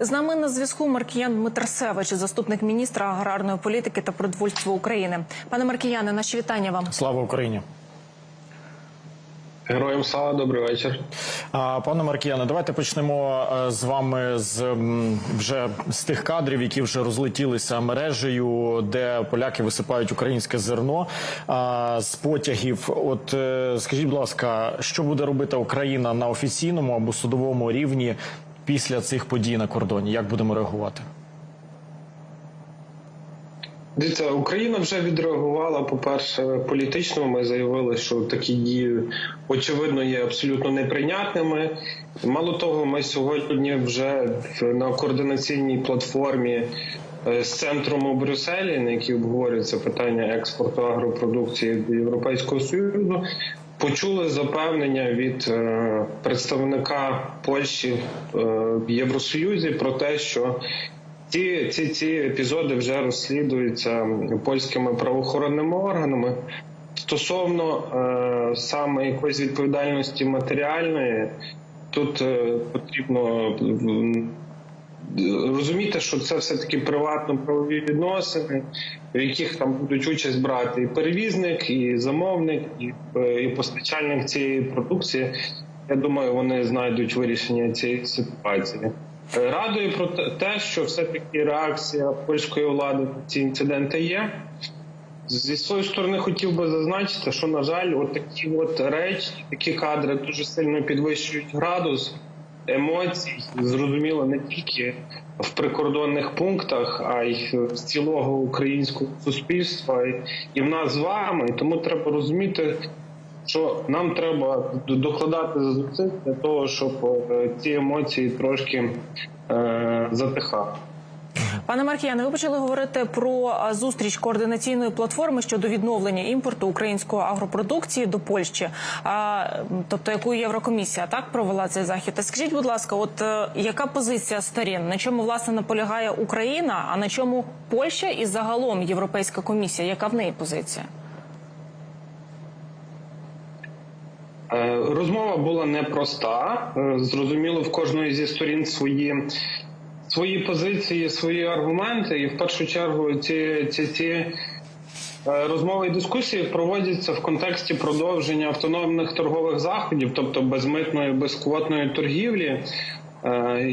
З нами на зв'язку Маркіян Дмитрасевич, заступник міністра аграрної політики та продовольства України. Пане Маркіяне, наші вітання вам. Слава Україні. Героям слава, добрий вечір. Пане Маркіяне, давайте почнемо е, з вами з вже з тих кадрів, які вже розлетілися мережею, де поляки висипають українське зерно з потягів. От е, скажіть, будь ласка, що буде робити Україна на офіційному або судовому рівні після цих подій на кордоні? Як будемо реагувати? Дивіться, Україна вже відреагувала. По-перше, політично ми заявили, що такі дії очевидно є абсолютно неприйнятними. Мало того, ми сьогодні вже на координаційній платформі е, з центром у Брюсселі, на якій обговорюється питання експорту агропродукції до Європейського союзу. Почули запевнення від е, представника Польщі е, в Євросоюзі про те, що ці, ці, ці епізоди вже розслідуються польськими правоохоронними органами. Стосовно е, саме якоїсь відповідальності матеріальної, тут е, потрібно розуміти, що це все таки приватно-правові відносини, в яких там будуть участь брати і перевізник, і замовник, і, е, і постачальник цієї продукції. Я думаю, вони знайдуть вирішення цієї ситуації. Радує про те, що все-таки реакція польської влади на ці інциденти є. Зі своєї сторони хотів би зазначити, що на жаль, от такі от речі, такі кадри дуже сильно підвищують градус емоцій. Зрозуміло, не тільки в прикордонних пунктах, а й з цілого українського суспільства і- в нас з вами. Тому треба розуміти, що нам треба докладати зусиль для того, щоб е, ці емоції трошки е, затихали. Пане Маркіяне, ви почали говорити про зустріч координаційної платформи щодо відновлення імпорту української агропродукції до Польщі, а, тобто яку Єврокомісія так провела цей захід. А Скажіть, будь ласка, от е, яка позиція сторін? На чому власне наполягає Україна, а на чому Польща і загалом Європейська комісія? Яка в неї позиція? Е, Розмова була непроста. Е, Зрозуміло, в кожної зі сторін свої, свої позиції, свої аргументи, і в першу чергу ці, ці, ці е, розмови і дискусії проводяться в контексті продовження автономних торгових заходів, тобто безмитної, безквотної торгівлі. е,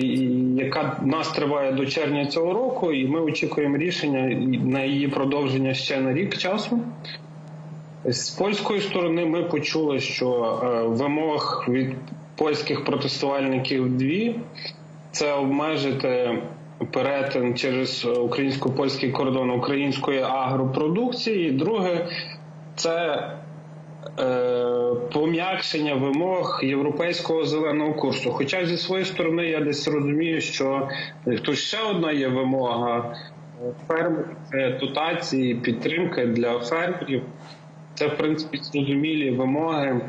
Яка нас триває до червня цього року, і ми очікуємо рішення на її продовження ще на рік часу. З польської сторони ми почули, що е, вимог від польських протестувальників дві це обмежити перетин через українсько-польський кордон української агропродукції. Друге це е, пом'якшення вимог європейського зеленого курсу. Хоча зі своєї сторони я десь розумію, що тут ще одна є вимога фермерів це дотації, підтримка для фермерів. Це в принципі зрозумілі вимоги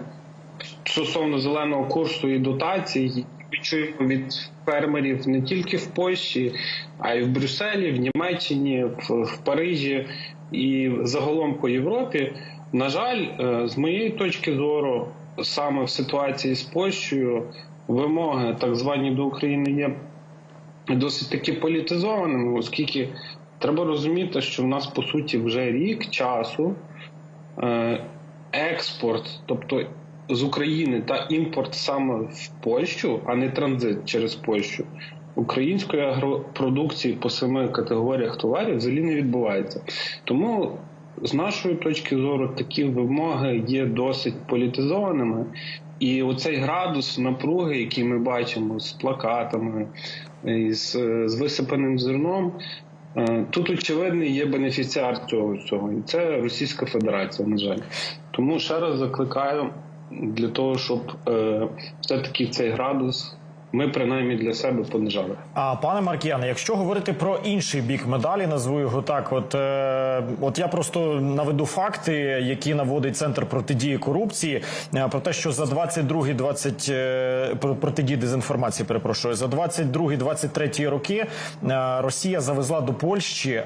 стосовно зеленого курсу і дотацій, чуємо від фермерів не тільки в Польщі, а й в Брюсселі, в Німеччині, в, в Парижі і загалом по Європі. На жаль, е, з моєї точки зору, саме в ситуації з Польщею, вимоги так звані до України є досить таки політизованими, оскільки треба розуміти, що в нас по суті вже рік часу е, експорт, тобто з України та імпорт саме в Польщу, а не транзит через Польщу. Української агропродукції по семи категоріях товарів взагалі не відбувається. Тому, з нашої точки зору, такі вимоги є досить політизованими. І оцей градус напруги, який ми бачимо з плакатами, і з, з висипаним зерном, Е, Тут очевидний є бенефіціар цього всього, і це Російська Федерація, на жаль. Тому ще раз закликаю для того, щоб е, все-таки цей градус ми принаймні для себе понижали. А пане Маркіяне, якщо говорити про інший бік медалі, назву його так. От е, от я просто наведу факти, які наводить центр протидії корупції, е, про те, що за 22 20 е, про- протидії дезінформації, перепрошую, за 22-23 роки е, Росія завезла до Польщі е,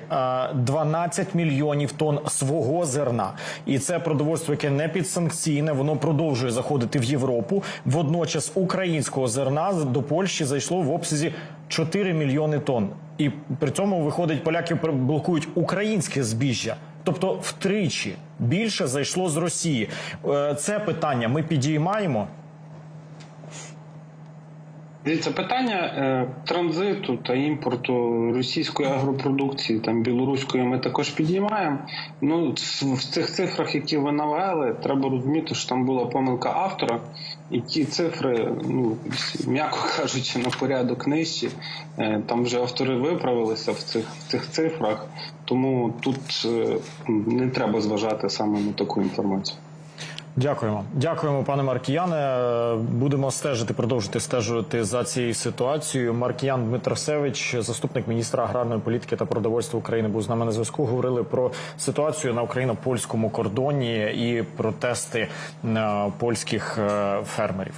12 мільйонів тонн свого зерна, і це продовольство, яке не підсанкційне, воно продовжує заходити в Європу. Водночас українського зерна до Польщі зайшло в обсязі 4 мільйони тонн. І при цьому виходить, поляки блокують українське збіжжя. Тобто втричі більше зайшло з Росії. Е, Це питання ми підіймаємо. Дивіться, питання е, транзиту та імпорту російської агропродукції, там білоруської, ми також підіймаємо. Ну в цих цифрах, які ви навели, треба розуміти, що там була помилка автора, і ті цифри, ну м'яко кажучи, на порядок нижчі. Е, там вже автори виправилися в цих в цих цифрах, тому тут е, не треба зважати саме на таку інформацію. Дякуємо, дякуємо, пане Маркіяне. Е, Будемо стежити, продовжити стежити за цією ситуацією. Маркіян Дмитросевич, заступник міністра аграрної політики та продовольства України, був з нами на зв'язку. Говорили про ситуацію на україно-польському кордоні і протести е, польських е, фермерів.